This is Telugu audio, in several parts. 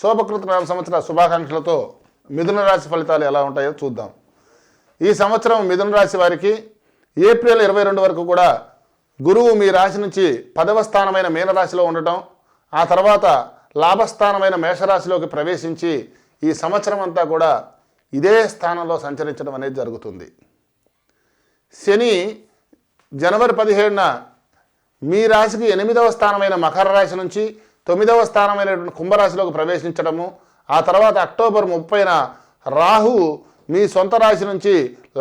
శోభకృత నామ సంవత్సర శుభాకాంక్షలతో మిథున రాశి ఫలితాలు ఎలా ఉంటాయో చూద్దాం. ఈ సంవత్సరం మిథున రాశి వారికి ఏప్రిల్ ఇరవై రెండు వరకు కూడా గురువు మీ రాశి నుంచి పదవ స్థానమైన మీనరాశిలో ఉండటం ఆ తర్వాత లాభస్థానమైన మేషరాశిలోకి ప్రవేశించి ఈ సంవత్సరం అంతా కూడా ఇదే స్థానంలో సంచరించడం అనేది జరుగుతుంది. శని జనవరి పదిహేడున మీ రాశికి ఎనిమిదవ స్థానమైన మకర రాశి నుంచి తొమ్మిదవ స్థానమైనటువంటి కుంభరాశిలోకి ప్రవేశించడము ఆ తర్వాత అక్టోబర్ ముప్పైన రాహు మీ సొంత రాశి నుంచి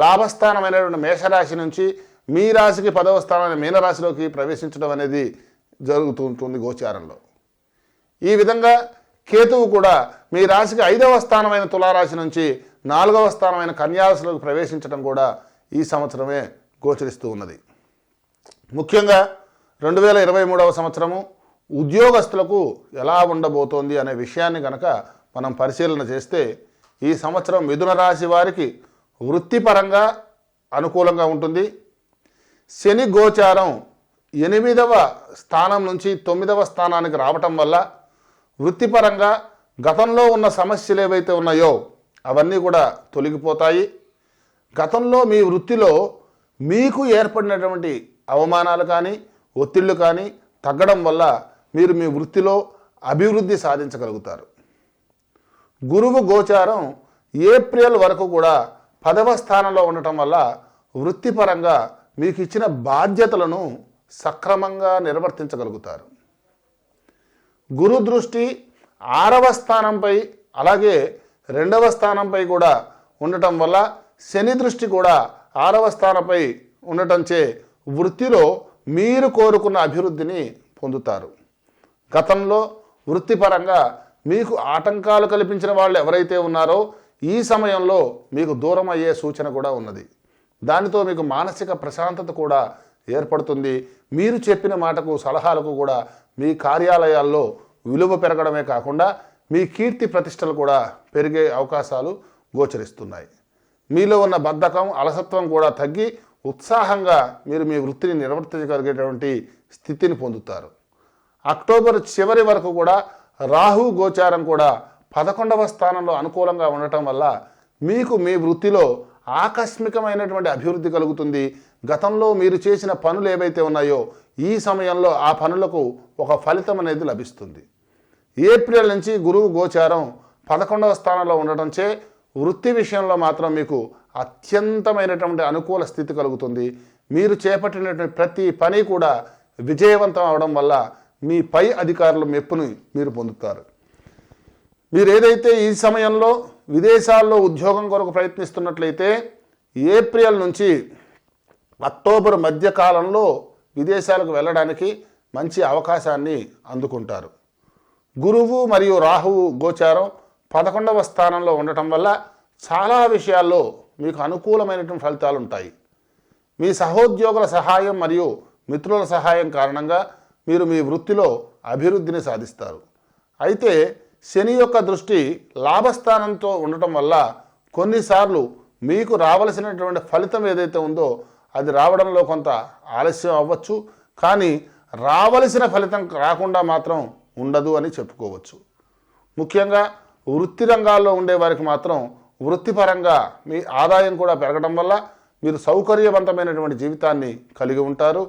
లాభస్థానమైనటువంటి మేషరాశి నుంచి మీ రాశికి పదవ స్థానమైన మీనరాశిలోకి ప్రవేశించడం అనేది జరుగుతుంటుంది గోచారంలో. ఈ విధంగా కేతువు కూడా మీ రాశికి ఐదవ స్థానమైన తులారాశి నుంచి నాలుగవ స్థానమైన కన్యారాశిలోకి ప్రవేశించడం కూడా ఈ సంవత్సరమే గోచరిస్తూ ఉన్నది. ముఖ్యంగా రెండు వేల ఇరవై మూడవ సంవత్సరము ఉద్యోగస్తులకు ఎలా ఉండబోతోంది అనే విషయాన్ని కనుక మనం పరిశీలన చేస్తే ఈ సంవత్సరం మిథున రాశి వారికి వృత్తిపరంగా అనుకూలంగా ఉంటుంది. శని గోచారం ఎనిమిదవ స్థానం నుంచి తొమ్మిదవ స్థానానికి రావటం వల్ల వృత్తిపరంగా గతంలో ఉన్న సమస్యలు ఏవైతే ఉన్నాయో అవన్నీ కూడా తొలగిపోతాయి. గతంలో మీ వృత్తిలో మీకు ఏర్పడినటువంటి అవమానాలు కానీ ఒత్తిళ్ళు కానీ తగ్గడం వల్ల మీరు మీ వృత్తిలో అభివృద్ధి సాధించగలుగుతారు. గురువు గోచారం ఏప్రిల్ వరకు కూడా పదవ స్థానంలో ఉండటం వల్ల వృత్తిపరంగా మీకు ఇచ్చిన బాధ్యతలను సక్రమంగా నిర్వర్తించగలుగుతారు. గురు దృష్టి ఆరవ స్థానంపై అలాగే రెండవ స్థానంపై కూడా ఉండటం వల్ల శని దృష్టి కూడా ఆరవ స్థానంపై ఉండటంచే వృత్తిలో మీరు కోరుకున్న అభివృద్ధిని పొందుతారు. గతంలో వృత్తిపరంగా మీకు ఆటంకాలు కల్పించిన వాళ్ళు ఎవరైతే ఉన్నారో ఈ సమయంలో మీకు దూరం అయ్యే సూచన కూడా ఉన్నది. దానితో మీకు మానసిక ప్రశాంతత కూడా ఏర్పడుతుంది. మీరు చెప్పిన మాటకు సలహాలకు కూడా మీ కార్యాలయాల్లో విలువ పెరగడమే కాకుండా మీ కీర్తి ప్రతిష్టలు కూడా పెరిగే అవకాశాలు గోచరిస్తున్నాయి. మీలో ఉన్న బద్ధకం అలసత్వం కూడా తగ్గి ఉత్సాహంగా మీరు మీ వృత్తిని నిర్వర్తించగలిగేటువంటి స్థితిని పొందుతారు. అక్టోబర్ చివరి వరకు కూడా రాహు గోచారం కూడా పదకొండవ స్థానంలో అనుకూలంగా ఉండటం వల్ల మీకు మీ వృత్తిలో ఆకస్మికమైనటువంటి అభివృద్ధి కలుగుతుంది. గతంలో మీరు చేసిన పనులు ఏవైతే ఉన్నాయో ఈ సమయంలో ఆ పనులకు ఒక ఫలితం అనేది లభిస్తుంది. ఏప్రిల్ నుంచి గురువు గోచారం పదకొండవ స్థానంలో ఉండటంచే వృత్తి విషయంలో మాత్రం మీకు అత్యంతమైనటువంటి అనుకూల స్థితి కలుగుతుంది. మీరు చేపట్టినటువంటి ప్రతి పని కూడా విజయవంతం అవడం వల్ల మీ పై అధికారుల మెప్పుని మీరు పొందుతారు. మీరు ఏదైతే ఈ సమయంలో విదేశాల్లో ఉద్యోగం కొరకు ప్రయత్నిస్తున్నట్లయితే ఏప్రిల్ నుంచి అక్టోబర్ మధ్యకాలంలో విదేశాలకు వెళ్ళడానికి మంచి అవకాశాన్ని అందుకుంటారు. గురువు మరియు రాహువు గోచారం పదకొండవ స్థానంలో ఉండటం వల్ల చాలా విషయాల్లో మీకు అనుకూలమైనటువంటి ఫలితాలు ఉంటాయి మీ సహోద్యోగుల సహాయం మరియు మిత్రుల సహాయం కారణంగా మీరు మీ వృత్తిలో అభివృద్ధిని సాధిస్తారు. అయితే శని యొక్క దృష్టి లాభస్థానంతో ఉండటం వల్ల కొన్నిసార్లు మీకు రావలసినటువంటి ఫలితం ఏదైతే ఉందో అది రావడంలో కొంత ఆలస్యం అవ్వచ్చు. కానీ రావలసిన ఫలితం రాకుండా మాత్రం ఉండదు అని చెప్పుకోవచ్చు. ముఖ్యంగా వృత్తి రంగాల్లో ఉండే వారికి మాత్రం వృత్తిపరంగా మీ ఆదాయం కూడా పెరగడం వల్ల మీరు సౌకర్యవంతమైనటువంటి జీవితాన్ని కలిగి ఉంటారు.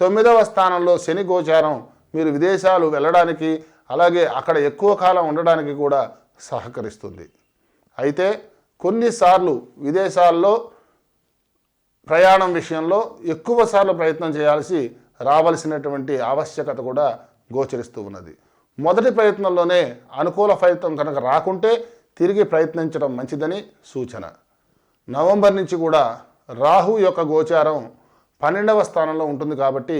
తొమ్మిదవ స్థానంలో శని గోచారం. మీరు విదేశాలు వెళ్ళడానికి అలాగే అక్కడ ఎక్కువ కాలం ఉండడానికి కూడా సహకరిస్తుంది. అయితే కొన్నిసార్లు విదేశాల్లో ప్రయాణం విషయంలో ఎక్కువ సార్లు ప్రయత్నం చేయాల్సి రావలసినటువంటి ఆవశ్యకత కూడా గోచరిస్తూ ఉన్నది. మొదటి ప్రయత్నంలోనే అనుకూల ఫలితం కనుక రాకుంటే తిరిగి ప్రయత్నించడం మంచిదని సూచన. నవంబర్ నుంచి కూడా రాహు యొక్క గోచారం పన్నెండవ స్థానంలో ఉంటుంది కాబట్టి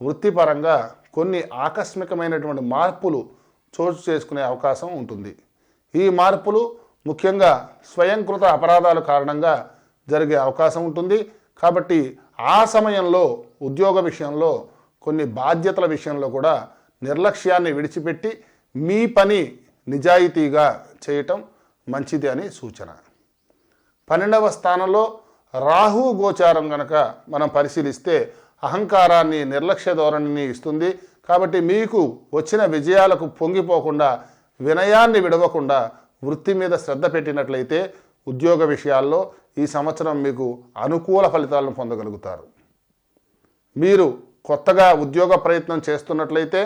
వృత్తిపరంగా కొన్ని ఆకస్మికమైనటువంటి మార్పులు చోటు చేసుకునే అవకాశం ఉంటుంది. ఈ మార్పులు ముఖ్యంగా స్వయంకృత అపరాధాల కారణంగా జరిగే అవకాశం ఉంటుంది. కాబట్టి ఆ సమయంలో ఉద్యోగ విషయంలో కొన్ని బాధ్యతల విషయంలో కూడా నిర్లక్ష్యాన్ని విడిచిపెట్టి మీ పని నిజాయితీగా చేయటం మంచిది అని సూచన. పన్నెండవ స్థానంలో రాహు గోచారం గనక మనం పరిశీలిస్తే అహంకారాన్ని నిర్లక్ష్య ధోరణిని ఇస్తుంది. కాబట్టి మీకు వచ్చిన విజయాలకు పొంగిపోకుండా వినయాన్ని విడవకుండా వృత్తి మీద శ్రద్ధ పెట్టినట్లయితే ఉద్యోగ విషయాల్లో ఈ సంవత్సరం మీకు అనుకూల ఫలితాలను పొందగలుగుతారు. మీరు కొత్తగా ఉద్యోగ ప్రయత్నం చేస్తున్నట్లయితే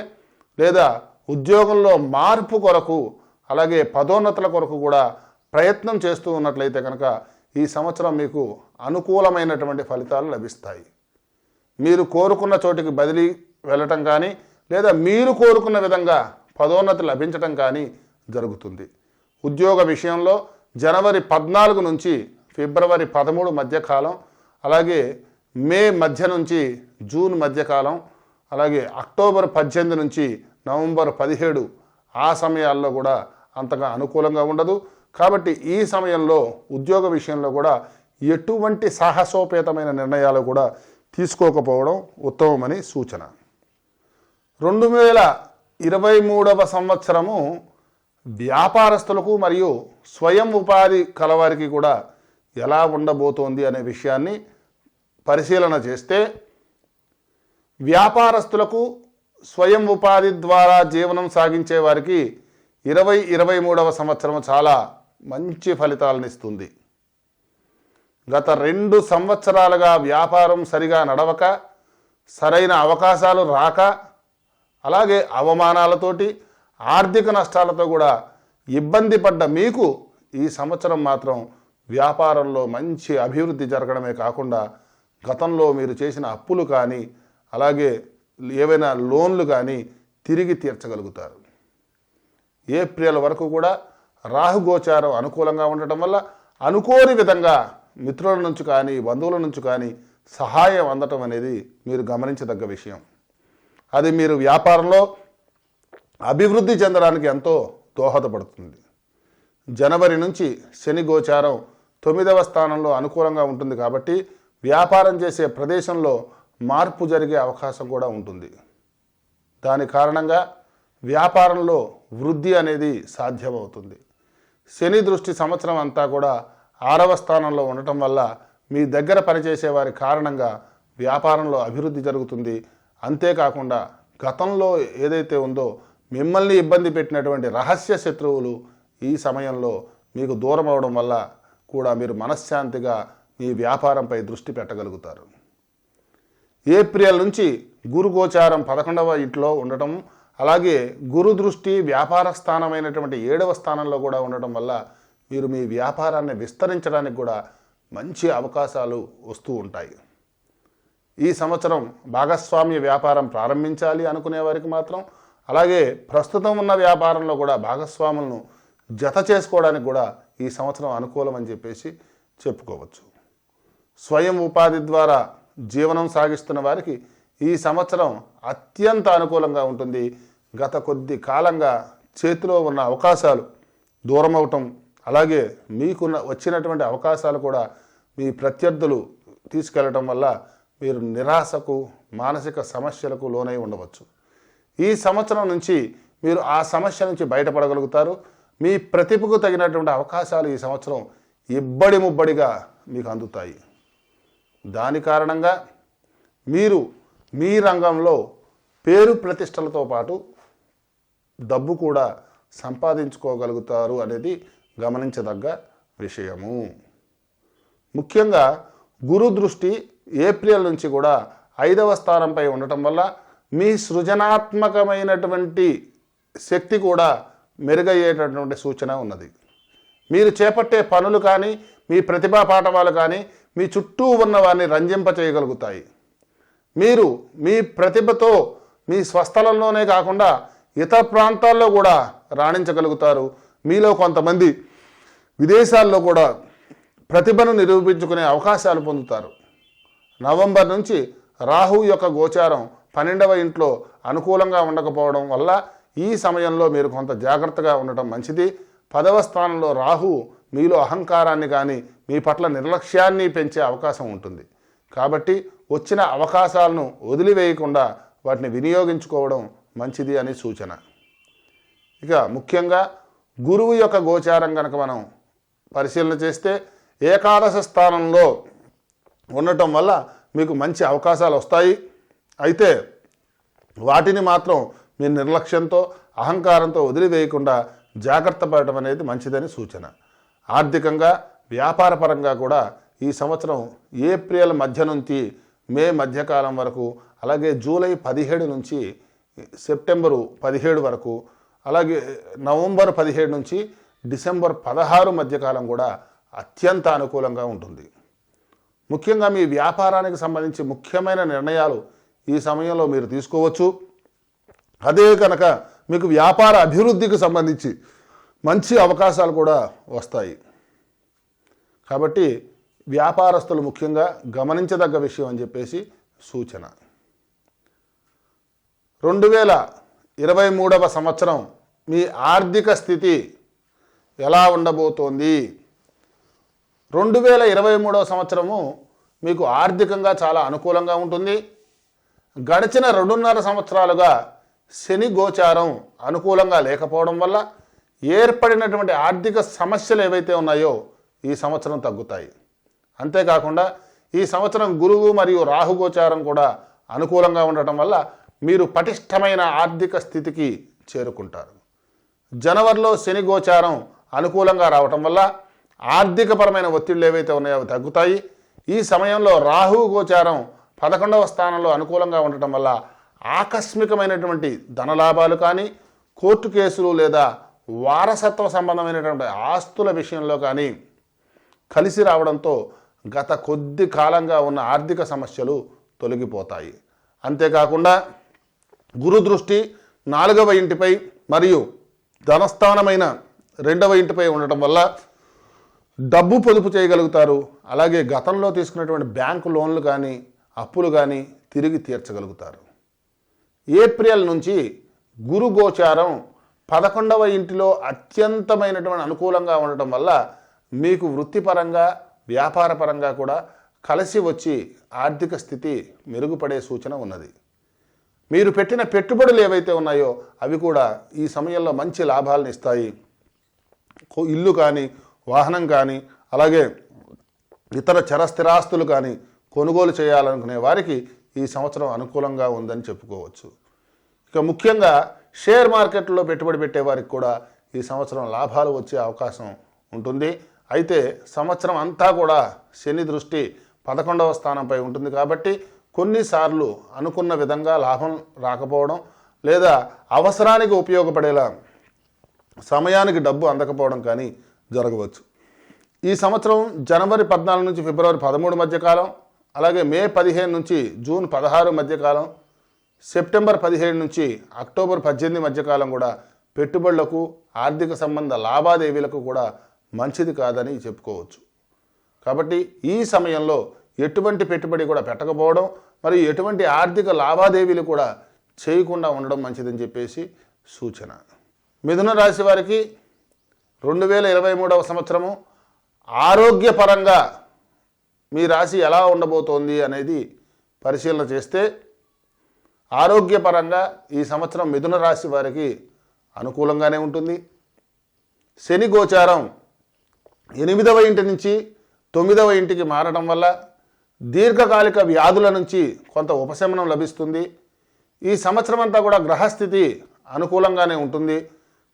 లేదా ఉద్యోగంలో మార్పు కొరకు అలాగే పదోన్నతుల కొరకు కూడా ప్రయత్నం చేస్తూ ఉన్నట్లయితే కనుక ఈ సంవత్సరం మీకు అనుకూలమైనటువంటి ఫలితాలు లభిస్తాయి. మీరు కోరుకున్న చోటికి బదిలీ వెళ్ళటం కానీ లేదా మీరు కోరుకున్న విధంగా పదోన్నతి లభించటం కానీ జరుగుతుంది. ఉద్యోగ విషయంలో జనవరి పద్నాలుగు నుంచి ఫిబ్రవరి పదమూడు మధ్యకాలం అలాగే మే మధ్య నుంచి జూన్ మధ్యకాలం అలాగే అక్టోబర్ పద్దెనిమిది నుంచి నవంబర్ పదిహేడు ఆ సమయాల్లో కూడా అంతగా అనుకూలంగా ఉండదు. కాబట్టి ఈ సమయంలో ఉద్యోగ విషయంలో కూడా ఎటువంటి సాహసోపేతమైన నిర్ణయాలు కూడా తీసుకోకపోవడం ఉత్తమమని సూచన. రెండు వేల ఇరవై మూడవ సంవత్సరము వ్యాపారస్తులకు మరియు స్వయం ఉపాధి కలవారికి కూడా ఎలా ఉండబోతోంది అనే విషయాన్ని పరిశీలన చేస్తే వ్యాపారస్తులకు స్వయం ఉపాధి ద్వారా జీవనం సాగించే వారికి ఇరవై ఇరవై మూడవ సంవత్సరం చాలా మంచి ఫలితాలను ఇస్తుంది. గత రెండు సంవత్సరాలుగా వ్యాపారం సరిగా నడవక సరైన అవకాశాలు రాక అలాగే అవమానాలతోటి ఆర్థిక నష్టాలతో కూడా ఇబ్బంది పడ్డ మీకు ఈ సంవత్సరం మాత్రం వ్యాపారంలో మంచి అభివృద్ధి జరగడమే కాకుండా గతంలో మీరు చేసిన అప్పులు కానీ అలాగే ఏవైనా లోన్లు కానీ తిరిగి తీర్చగలుగుతారు. ఏప్రిల్ వరకు కూడా రాహుగోచారం అనుకూలంగా ఉండటం వల్ల అనుకోని విధంగా మిత్రుల నుంచి కానీ బంధువుల నుంచి కానీ సహాయం అందటం అనేది మీరు గమనించదగ్గ విషయం. అది మీరు వ్యాపారంలో అభివృద్ధి చెందడానికి ఎంతో దోహదపడుతుంది. జనవరి నుంచి శని గోచారం తొమ్మిదవ స్థానంలో అనుకూలంగా ఉంటుంది కాబట్టి వ్యాపారం చేసే ప్రదేశంలో మార్పు జరిగే అవకాశం కూడా ఉంటుంది. దాని కారణంగా వ్యాపారంలో వృద్ధి అనేది సాధ్యమవుతుంది. శని దృష్టి సంవత్సరం అంతా కూడా ఆరవ స్థానంలో ఉండటం వల్ల మీ దగ్గర పనిచేసే వారి కారణంగా వ్యాపారంలో అభివృద్ధి జరుగుతుంది. అంతేకాకుండా గతంలో ఏదైతే ఉందో మిమ్మల్ని ఇబ్బంది పెట్టినటువంటి రహస్య శత్రువులు ఈ సమయంలో మీకు దూరం అవడం వల్ల కూడా మీరు మనశ్శాంతిగా మీ వ్యాపారంపై దృష్టి పెట్టగలుగుతారు. ఏప్రిల్ నుంచి గురు గోచారం పదకొండవ ఇంట్లో ఉండటం అలాగే గురు దృష్టి వ్యాపార స్థానమైనటువంటి ఏడవ స్థానంలో కూడా ఉండటం వల్ల మీరు మీ వ్యాపారాన్ని విస్తరించడానికి కూడా మంచి అవకాశాలు వస్తూ ఉంటాయి. ఈ సంవత్సరం భాగస్వామ్య వ్యాపారం ప్రారంభించాలి అనుకునే వారికి మాత్రం అలాగే ప్రస్తుతం ఉన్న వ్యాపారంలో కూడా భాగస్వాములను జత చేసుకోవడానికి కూడా ఈ సంవత్సరం అనుకూలం అని చెప్పేసి చెప్పుకోవచ్చు. స్వయం ఉపాధి ద్వారా జీవనం సాగిస్తున్న వారికి ఈ సంవత్సరం అత్యంత అనుకూలంగా ఉంటుంది. గత కొద్ది కాలంగా చేతిలో ఉన్న అవకాశాలు దూరం అవటం అలాగే మీకున్న వచ్చినటువంటి అవకాశాలు కూడా మీ ప్రత్యర్థులు తీసుకెళ్ళటం వల్ల మీరు నిరాశకు మానసిక సమస్యలకు లోనై ఉండవచ్చు. ఈ సంవత్సరం నుంచి మీరు ఆ సమస్య నుంచి బయటపడగలుగుతారు. మీ ప్రతిభకు తగినటువంటి అవకాశాలు ఈ సంవత్సరం ఇబ్బడి ముబ్బడిగా మీకు అందుతాయి. దాని కారణంగా మీరు మీ రంగంలో పేరు ప్రతిష్టలతో పాటు డబ్బు కూడా సంపాదించుకోగలుగుతారు అనేది గమనించదగ్గ విషయము. ముఖ్యంగా గురు దృష్టి ఏప్రిల్ నుంచి కూడా ఐదవ స్థానంపై ఉండటం వల్ల మీ సృజనాత్మకమైనటువంటి శక్తి కూడా మెరుగయ్యేటటువంటి సూచన ఉన్నది. మీరు చేపట్టే పనులు కానీ మీ ప్రతిభా పాఠవాలు కానీ మీ చుట్టూ ఉన్న వారిని రంజింప చేయగలుగుతాయి. మీరు మీ ప్రతిభతో మీ స్వస్థలంలోనే కాకుండా ఇతర ప్రాంతాల్లో కూడా రాణించగలుగుతారు. మీలో కొంతమంది విదేశాల్లో కూడా ప్రతిభను నిరూపించుకునే అవకాశాలు పొందుతారు. నవంబర్ నుంచి రాహు యొక్క గోచారం పన్నెండవ ఇంట్లో అనుకూలంగా ఉండకపోవడం వల్ల ఈ సమయంలో మీరు కొంత జాగ్రత్తగా ఉండటం మంచిది. పదవ స్థానంలో రాహు మీలో అహంకారాన్ని కానీ మీ పట్ల నిర్లక్ష్యాన్ని పెంచే అవకాశం ఉంటుంది. కాబట్టి వచ్చిన అవకాశాలను వదిలివేయకుండా వాటిని వినియోగించుకోవడం మంచిది అని సూచన. ఇక ముఖ్యంగా గురువు యొక్క గోచారం కనుక మనం పరిశీలన చేస్తే ఏకాదశ స్థానంలో ఉండటం వల్ల మీకు మంచి అవకాశాలు వస్తాయి. అయితే వాటిని మాత్రం మీ నిర్లక్ష్యంతో అహంకారంతో వదిలివేయకుండా జాగ్రత్త పడటం అనేది మంచిదని సూచన. ఆర్థికంగా వ్యాపారపరంగా కూడా ఈ సంవత్సరం ఏప్రిల్ మధ్య నుంచి మే మధ్యకాలం వరకు అలాగే జూలై పదిహేడు నుంచి సెప్టెంబరు పదిహేడు వరకు అలాగే నవంబర్ పదిహేడు నుంచి డిసెంబర్ పదహారు మధ్యకాలం కూడా అత్యంత అనుకూలంగా ఉంటుంది. ముఖ్యంగా మీ వ్యాపారానికి సంబంధించి ముఖ్యమైన నిర్ణయాలు ఈ సమయంలో మీరు తీసుకోవచ్చు. అదే కనుక మీకు వ్యాపార అభివృద్ధికి సంబంధించి మంచి అవకాశాలు కూడా వస్తాయి. కాబట్టి వ్యాపారస్తులు ముఖ్యంగా గమనించదగ్గ విషయం అని చెప్పేసి సూచన. రెండు వేల ఇరవై మూడవ సంవత్సరం మీ ఆర్థిక స్థితి ఎలా ఉండబోతోంది? రెండు వేల ఇరవై మూడవ సంవత్సరము మీకు ఆర్థికంగా చాలా అనుకూలంగా ఉంటుంది. గడిచిన రెండున్నర సంవత్సరాలుగా శని గోచారం అనుకూలంగా లేకపోవడం వల్ల ఏర్పడినటువంటి ఆర్థిక సమస్యలు ఏవైతే ఉన్నాయో ఈ సంవత్సరం తగ్గుతాయి. అంతేకాకుండా ఈ సంవత్సరం గురువు మరియు రాహు గోచారం కూడా అనుకూలంగా ఉండటం వల్ల మీరు పటిష్టమైన ఆర్థిక స్థితికి చేరుకుంటారు. జనవరిలో శని గోచారం అనుకూలంగా రావటం వల్ల ఆర్థికపరమైన ఒత్తిళ్ళు ఏవైతే ఉన్నాయో అవి తగ్గుతాయి. ఈ సమయంలో రాహు గోచారం పదకొండవ స్థానంలో అనుకూలంగా ఉండటం వల్ల ఆకస్మికమైనటువంటి ధనలాభాలు కానీ కోర్టు కేసులు లేదా వారసత్వ సంబంధమైనటువంటి ఆస్తుల విషయంలో కానీ కలిసి రావడంతో గత కొద్ది కాలంగా ఉన్న ఆర్థిక సమస్యలు తొలగిపోతాయి. అంతేకాకుండా గురు దృష్టి నాలుగవ ఇంటిపై మరియు ధనస్థానమైన రెండవ ఇంటిపై ఉండటం వల్ల డబ్బు పొదుపు చేయగలుగుతారు. అలాగే గతంలో తీసుకున్నటువంటి బ్యాంకు లోన్లు కానీ అప్పులు కానీ తిరిగి తీర్చగలుగుతారు. ఏప్రిల్ నుంచి గురు గోచారం పదకొండవ ఇంటిలో అత్యంతమైనటువంటి అనుకూలంగా ఉండటం వల్ల మీకు వృత్తిపరంగా వ్యాపారపరంగా కూడా కలిసి వచ్చి ఆర్థిక స్థితి మెరుగుపడే సూచన ఉన్నది. మీరు పెట్టిన పెట్టుబడులు ఏవైతే ఉన్నాయో అవి కూడా ఈ సమయంలో మంచి లాభాలను ఇస్తాయి. ఇల్లు కానీ వాహనం కానీ అలాగే ఇతర చరస్థిరాస్తులు కానీ కొనుగోలు చేయాలనుకునే వారికి ఈ సంవత్సరం అనుకూలంగా ఉందని చెప్పుకోవచ్చు. ఇక ముఖ్యంగా షేర్ మార్కెట్లో పెట్టుబడి పెట్టే వారికి కూడా ఈ సంవత్సరం లాభాలు వచ్చే అవకాశం ఉంటుంది. అయితే సంవత్సరం అంతా కూడా శని దృష్టి పదకొండవ స్థానంపై ఉంటుంది కాబట్టి కొన్నిసార్లు అనుకున్న విధంగా లాభం రాకపోవడం లేదా అవసరానికి ఉపయోగపడేలా సమయానికి డబ్బు అందకపోవడం కానీ జరగవచ్చు. ఈ సంవత్సరం జనవరి పద్నాలుగు నుంచి ఫిబ్రవరి పదమూడు మధ్యకాలం అలాగే మే పదిహేను నుంచి జూన్ పదహారు మధ్యకాలం సెప్టెంబర్ పదిహేడు నుంచి అక్టోబర్ పద్దెనిమిది మధ్యకాలం కూడా పెట్టుబడులకు ఆర్థిక సంబంధ లావాదేవీలకు కూడా మంచిది కాదని చెప్పుకోవచ్చు. కాబట్టి ఈ సమయంలో ఎటువంటి పెట్టుబడి కూడా పెట్టకపోవడం మరియు ఎటువంటి ఆర్థిక లావాదేవీలు కూడా చేయకుండా ఉండడం మంచిదని చెప్పేసి సూచన. మిథున రాశి వారికి రెండు వేల ఇరవై మూడవ సంవత్సరము ఆరోగ్యపరంగా మీ రాశి ఎలా ఉండబోతోంది అనేది పరిశీలన చేస్తే ఆరోగ్యపరంగా ఈ సంవత్సరం మిథున రాశి వారికి అనుకూలంగానే ఉంటుంది. శని గోచారం ఎనిమిదవ ఇంటి నుంచి తొమ్మిదవ ఇంటికి మారడం వల్ల దీర్ఘకాలిక వ్యాధుల నుంచి కొంత ఉపశమనం లభిస్తుంది. ఈ సంవత్సరం అంతా కూడా గ్రహస్థితి అనుకూలంగానే ఉంటుంది.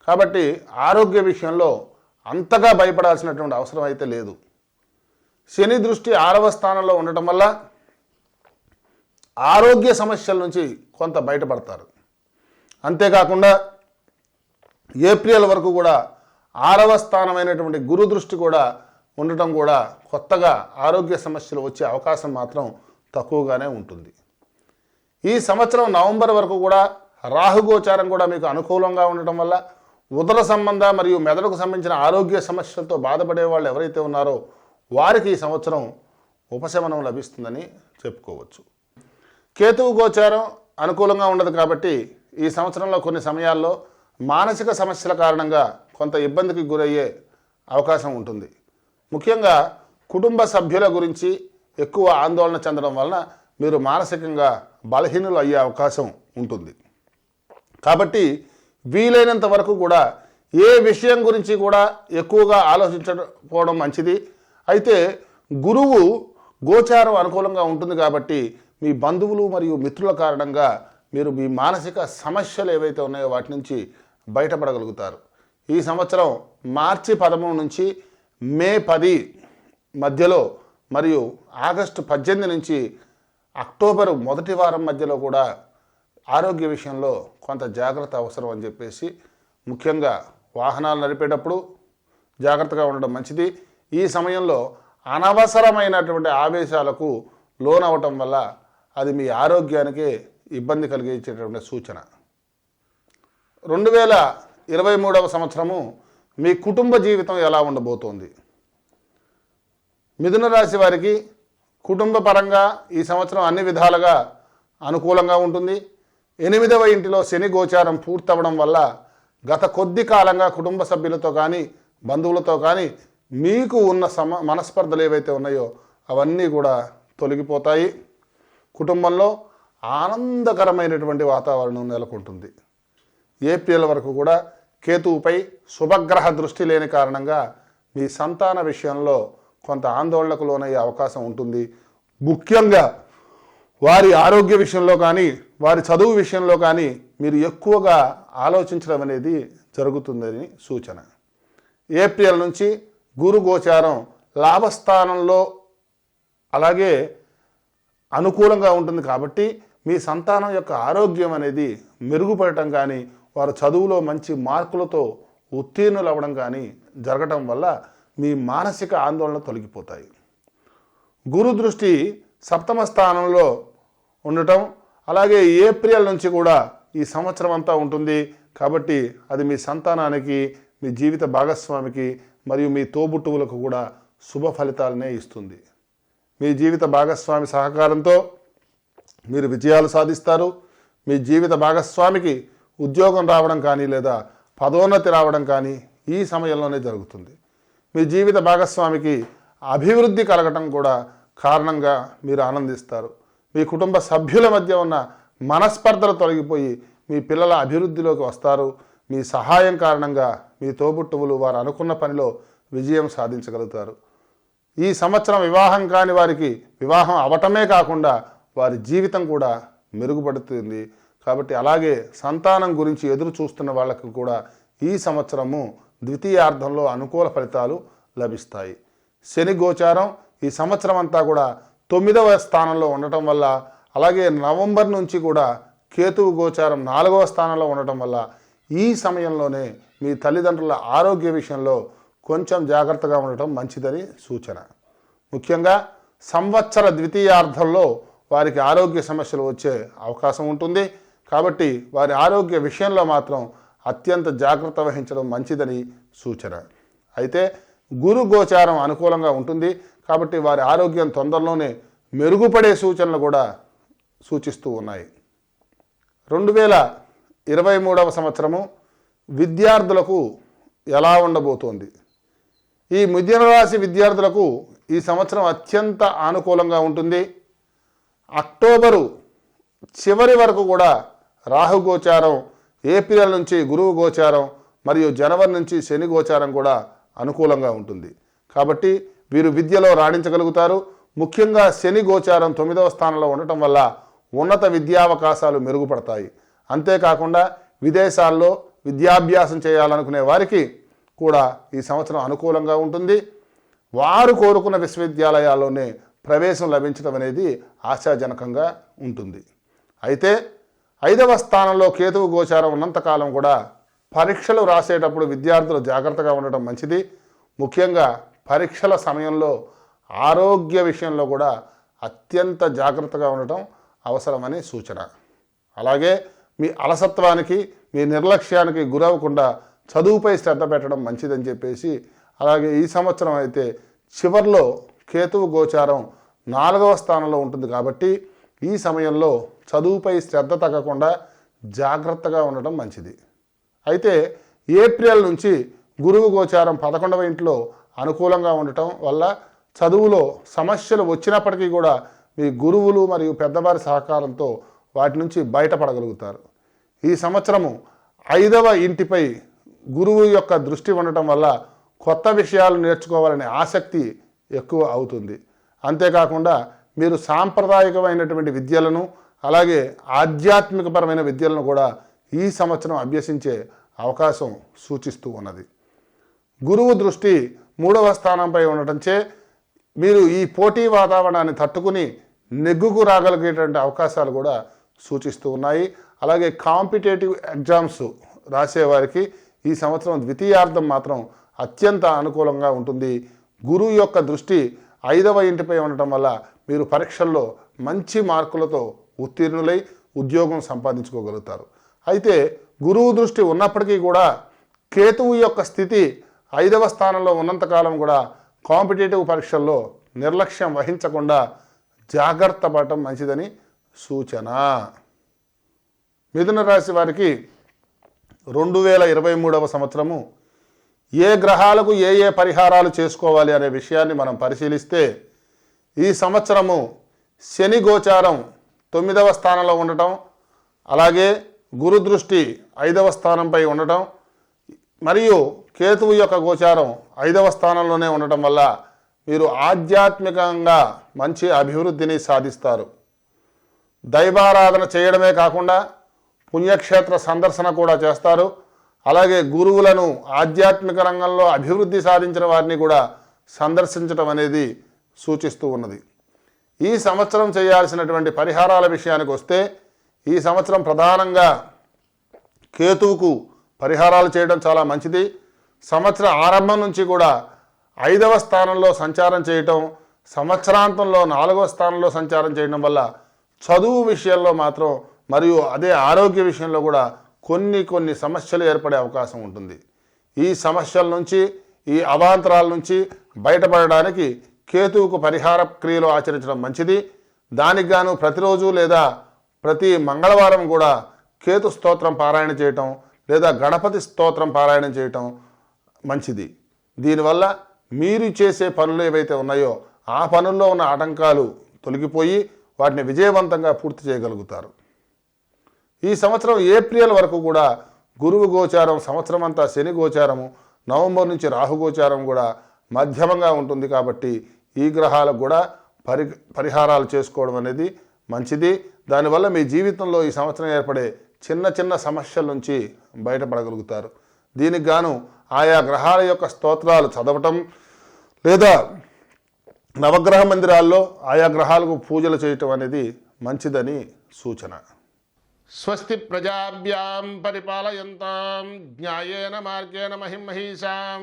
కాబట్టి ఆరోగ్య విషయంలో అంతగా భయపడాల్సినటువంటి అవసరం అయితే లేదు. శని దృష్టి ఆరవ స్థానంలో ఉండటం వల్ల ఆరోగ్య సమస్యల నుంచి కొంత బయటపడతారు. అంతేకాకుండా ఏప్రిల్ వరకు కూడా ఆరవ స్థానమైనటువంటి గురు దృష్టి కూడా ఉండటం కూడా కొత్తగా ఆరోగ్య సమస్యలు వచ్చే అవకాశం మాత్రం తక్కువగానే ఉంటుంది. ఈ సంవత్సరం నవంబర్ వరకు కూడా రాహుగోచారం కూడా మీకు అనుకూలంగా ఉండటం వల్ల ఉదర సంబంధ మరియు మెదడుకు సంబంధించిన ఆరోగ్య సమస్యలతో బాధపడే వాళ్ళు ఎవరైతే ఉన్నారో వారికి ఈ సంవత్సరం ఉపశమనం లభిస్తుందని చెప్పుకోవచ్చు. కేతువు గోచారం అనుకూలంగా ఉండదు కాబట్టి ఈ సంవత్సరంలో కొన్ని సమయాల్లో మానసిక సమస్యల కారణంగా కొంత ఇబ్బందికి గురయ్యే అవకాశం ఉంటుంది. ముఖ్యంగా కుటుంబ సభ్యుల గురించి ఎక్కువ ఆందోళన చెందడం వలన మీరు మానసికంగా బలహీనులు అయ్యే అవకాశం ఉంటుంది. కాబట్టి వీలైనంత వరకు కూడా ఏ విషయం గురించి కూడా ఎక్కువగా ఆలోచించకపోవడం మంచిది. అయితే గురువు గోచారం అనుకూలంగా ఉంటుంది కాబట్టి మీ బంధువులు మరియు మిత్రుల కారణంగా మీరు మీ మానసిక సమస్యలు ఏవైతే ఉన్నాయో వాటి నుంచి బయటపడగలుగుతారు. ఈ సంవత్సరం మార్చి పదమూడు నుంచి మే పది మధ్యలో మరియు ఆగస్టు పద్దెనిమిది నుంచి అక్టోబర్ మొదటి వారం మధ్యలో కూడా ఆరోగ్య విషయంలో కొంత జాగ్రత్త అవసరం అని చెప్పేసి ముఖ్యంగా వాహనాలు నడిపేటప్పుడు జాగ్రత్తగా ఉండడం మంచిది. ఈ సమయంలో అనవసరమైనటువంటి ఆవేశాలకు లోనవటం వల్ల అది మీ ఆరోగ్యానికి ఇబ్బంది కలిగించేటటువంటి సూచన. రెండు వేల ఇరవై మూడవ సంవత్సరము మీ కుటుంబ జీవితం ఎలా ఉండబోతోంది? మిథున రాశి వారికి కుటుంబ పరంగా ఈ సంవత్సరం అన్ని విధాలుగా అనుకూలంగా ఉంటుంది. ఎనిమిదవ ఇంటిలో శని గోచారం పూర్తవడం వల్ల గత కొద్ది కాలంగా కుటుంబ సభ్యులతో కానీ బంధువులతో కానీ మీకు ఉన్న సమ మనస్పర్ధలు ఏవైతే ఉన్నాయో అవన్నీ కూడా తొలగిపోతాయి. కుటుంబంలో ఆనందకరమైనటువంటి వాతావరణం నెలకొంటుంది. ఏప్రిల్ వరకు కూడా కేతువుపై శుభగ్రహ దృష్టి లేని కారణంగా మీ సంతాన విషయంలో కొంత ఆందోళనకు లోనయ్యే అవకాశం ఉంటుంది. ముఖ్యంగా వారి ఆరోగ్య విషయంలో కానీ వారి చదువు విషయంలో కానీ మీరు ఎక్కువగా ఆలోచించడం అనేది జరుగుతుందని సూచన. ఏప్రిల్ నుంచి గురు గోచారం లాభస్థానంలో అలాగే అనుకూలంగా ఉంటుంది కాబట్టి మీ సంతానం యొక్క ఆరోగ్యం అనేది మెరుగుపడటం కానీ వారు చదువులో మంచి మార్కులతో ఉత్తీర్ణులు అవ్వడం కానీ జరగటం వల్ల మీ మానసిక ఆందోళన తొలగిపోతాయి. గురు దృష్టి సప్తమ స్థానంలో ఉండటం అలాగే ఏప్రిల్ నుంచి కూడా ఈ సంవత్సరం అంతా ఉంటుంది. కాబట్టి అది మీ సంతానానికి మీ జీవిత భాగస్వామికి మరియు మీ తోబుట్టువులకు కూడా శుభ ఫలితాలనే ఇస్తుంది. మీ జీవిత భాగస్వామి సహకారంతో మీరు విజయాలు సాధిస్తారు. మీ జీవిత భాగస్వామికి ఉద్యోగం రావడం కానీ లేదా పదోన్నతి రావడం కానీ ఈ సమయంలోనే జరుగుతుంది. మీ జీవిత భాగస్వామికి అభివృద్ధి కలగటం కూడా కారణంగా మీరు ఆనందిస్తారు. మీ కుటుంబ సభ్యుల మధ్య ఉన్న మనస్పర్ధలు తొలగిపోయి మీ పిల్లల అభివృద్ధిలోకి వస్తారు. మీ సహాయం కారణంగా మీ తోబుట్టువులు వారు అనుకున్న పనిలో విజయం సాధించగలుగుతారు. ఈ సంవత్సరం వివాహం కాని వారికి వివాహం అవటమే కాకుండా వారి జీవితం కూడా మెరుగుపడుతుంది. కాబట్టి అలాగే సంతానం గురించి ఎదురు చూస్తున్న వాళ్ళకు కూడా ఈ సంవత్సరము ద్వితీయార్థంలో అనుకూల ఫలితాలు లభిస్తాయి. శని గోచారం ఈ సంవత్సరం అంతా కూడా తొమ్మిదవ స్థానంలో ఉండటం వల్ల అలాగే నవంబర్ నుంచి కూడా కేతువు గోచారం నాలుగవ స్థానంలో ఉండటం వల్ల ఈ సమయంలోనే మీ తల్లిదండ్రుల ఆరోగ్య విషయంలో కొంచెం జాగ్రత్తగా ఉండటం మంచిదని సూచన. ముఖ్యంగా సంవత్సర ద్వితీయార్థంలో వారికి ఆరోగ్య సమస్యలు వచ్చే అవకాశం ఉంటుంది. కాబట్టి వారి ఆరోగ్య విషయంలో మాత్రం అత్యంత జాగ్రత్త వహించడం మంచిదని సూచన. అయితే గురు గోచారం అనుకూలంగా ఉంటుంది కాబట్టి వారి ఆరోగ్యం తొందరలోనే మెరుగుపడే సూచనలు కూడా సూచిస్తూ ఉన్నాయి. రెండు వేల ఇరవై మూడవ సంవత్సరము విద్యార్థులకు ఎలా ఉండబోతోంది? ఈ మిథున రాశి విద్యార్థులకు ఈ సంవత్సరం అత్యంత అనుకూలంగా ఉంటుంది. అక్టోబరు చివరి వరకు కూడా రాహు గోచారం ఏప్రిల్ నుంచి గురువు గోచారం మరియు జనవరి నుంచి శని గోచారం కూడా అనుకూలంగా ఉంటుంది. కాబట్టి వీరు విద్యలో రాణించగలుగుతారు. ముఖ్యంగా శని గోచారం తొమ్మిదవ స్థానంలో ఉండటం వల్ల ఉన్నత విద్యావకాశాలు మెరుగుపడతాయి. అంతేకాకుండా విదేశాల్లో విద్యాభ్యాసం చేయాలనుకునే వారికి కూడా ఈ సంవత్సరం అనుకూలంగా ఉంటుంది. వారు కోరుకున్న విశ్వవిద్యాలయాల్లోనే ప్రవేశం లభించడం అనేది ఆశాజనకంగా ఉంటుంది. అయితే ఐదవ స్థానంలో కేతువు గోచారం ఉన్నంతకాలం కూడా పరీక్షలు రాసేటప్పుడు విద్యార్థులు జాగ్రత్తగా ఉండటం మంచిది. ముఖ్యంగా పరీక్షల సమయంలో ఆరోగ్య విషయంలో కూడా అత్యంత జాగ్రత్తగా ఉండటం అవసరమని సూచన. అలాగే మీ అలసత్వానికి మీ నిర్లక్ష్యానికి గురవ్వకుండా చదువుపై శ్రద్ధ పెట్టడం మంచిదని చెప్పేసి అలాగే ఈ సంవత్సరం అయితే చివర్లో కేతువు గోచారం నాలుగవ స్థానంలో ఉంటుంది కాబట్టి ఈ సమయంలో చదువుపై శ్రద్ధ తగ్గకుండా జాగ్రత్తగా ఉండటం మంచిది. అయితే ఏప్రిల్ నుంచి గురువు గోచారం పదకొండవ ఇంట్లో అనుకూలంగా ఉండటం వల్ల చదువులో సమస్యలు వచ్చినప్పటికీ కూడా మీ గురువులు మరియు పెద్దవారి సహకారంతో వాటి నుంచి బయటపడగలుగుతారు. ఈ సంవత్సరము ఐదవ ఇంటిపై గురువు యొక్క దృష్టి ఉండటం వల్ల కొత్త విషయాలు నేర్చుకోవాలనే ఆసక్తి ఎక్కువ అవుతుంది. అంతేకాకుండా మీరు సాంప్రదాయకమైనటువంటి విద్యలను అలాగే ఆధ్యాత్మికపరమైన విద్యలను కూడా ఈ సంవత్సరం అభ్యసించే అవకాశం సూచిస్తూ ఉన్నది. గురువు దృష్టి మూడవ స్థానంపై ఉండటంచే మీరు ఈ పోటీ వాతావరణాన్ని తట్టుకుని నెగ్గుకు రాగలిగేటువంటి అవకాశాలు కూడా సూచిస్తూ ఉన్నాయి. అలాగే కాంపిటేటివ్ ఎగ్జామ్స్ రాసేవారికి ఈ సంవత్సరం ద్వితీయార్థం మాత్రం అత్యంత అనుకూలంగా ఉంటుంది. గురువు యొక్క దృష్టి ఐదవ ఇంటిపై ఉండటం వల్ల మీరు పరీక్షల్లో మంచి మార్కులతో ఉత్తీర్ణులై ఉద్యోగం సంపాదించుకోగలుగుతారు. అయితే గురువు దృష్టి ఉన్నప్పటికీ కూడా కేతువు యొక్క స్థితి ఐదవ స్థానంలో ఉన్నంతకాలం కూడా కాంపిటేటివ్ పరీక్షల్లో నిర్లక్ష్యం వహించకుండా జాగ్రత్త పడటం మంచిదని సూచన. మిథున రాశి వారికి రెండు వేల ఇరవై మూడవ సంవత్సరము ఏ గ్రహాలకు ఏ ఏ పరిహారాలు చేసుకోవాలి అనే విషయాన్ని మనం పరిశీలిస్తే ఈ సంవత్సరము శని గోచారం తొమ్మిదవ స్థానంలో ఉండటం అలాగే గురు దృష్టి ఐదవ స్థానంపై ఉండటం మరియు కేతువు యొక్క గోచారం ఐదవ స్థానంలోనే ఉండటం వల్ల మీరు ఆధ్యాత్మికంగా మంచి అభివృద్ధిని సాధిస్తారు. దైవారాధన చేయడమే కాకుండా పుణ్యక్షేత్ర సందర్శన కూడా చేస్తారు. అలాగే గురువులను ఆధ్యాత్మిక రంగంలో అభివృద్ధి సాధించిన వారిని కూడా సందర్శించడం అనేది సూచిస్తూ ఉన్నది. ఈ సంవత్సరం చేయాల్సినటువంటి పరిహారాల విషయానికి వస్తే ఈ సంవత్సరం ప్రధానంగా కేతువుకు పరిహారాలు చేయడం చాలా మంచిది. సంవత్సర ఆరంభం నుంచి కూడా ఐదవ స్థానంలో సంచారం చేయటం సంవత్సరాంతంలో నాలుగవ స్థానంలో సంచారం చేయడం వల్ల చదువు విషయంలో మాత్రం మరియు అదే ఆరోగ్య విషయంలో కూడా కొన్ని కొన్ని సమస్యలు ఏర్పడే అవకాశం ఉంటుంది. ఈ సమస్యల నుంచి ఈ అవాంతరాల నుంచి బయటపడడానికి కేతువుకు పరిహార క్రియలు ఆచరించడం మంచిది. దానికి గాను ప్రతిరోజు లేదా ప్రతి మంగళవారం కూడా కేతు స్తోత్రం పారాయణ చేయటం లేదా గణపతి స్తోత్రం పారాయణం చేయటం మంచిది. దీనివల్ల మీరు చేసే పనులు ఏవైతే ఉన్నాయో ఆ పనుల్లో ఉన్న ఆటంకాలు తొలగిపోయి వాటిని విజయవంతంగా పూర్తి చేయగలుగుతారు. ఈ సంవత్సరం ఏప్రిల్ వరకు కూడా గురువు గోచారం సంవత్సరం అంతా శని గోచారము నవంబర్ నుంచి రాహు గోచారం కూడా మధ్యమంగా ఉంటుంది కాబట్టి ఈ గ్రహాలకు కూడా పరి పరిహారాలు చేసుకోవడం అనేది మంచిది. దానివల్ల మీ జీవితంలో ఈ సంవత్సరం ఏర్పడే చిన్న చిన్న సమస్యల నుంచి బయటపడగలుగుతారు. దీనికి గాను ఆయా గ్రహాల యొక్క స్తోత్రాలు చదవటం లేదా నవగ్రహ మందిరాల్లో ఆయా గ్రహాలకు పూజలు చేయటం అనేది మంచిదని సూచన. స్వస్తి ప్రజాభ్యాం పరిపాలయంతాం జ్ఞాయేన మార్గేణ మహిమహీషాం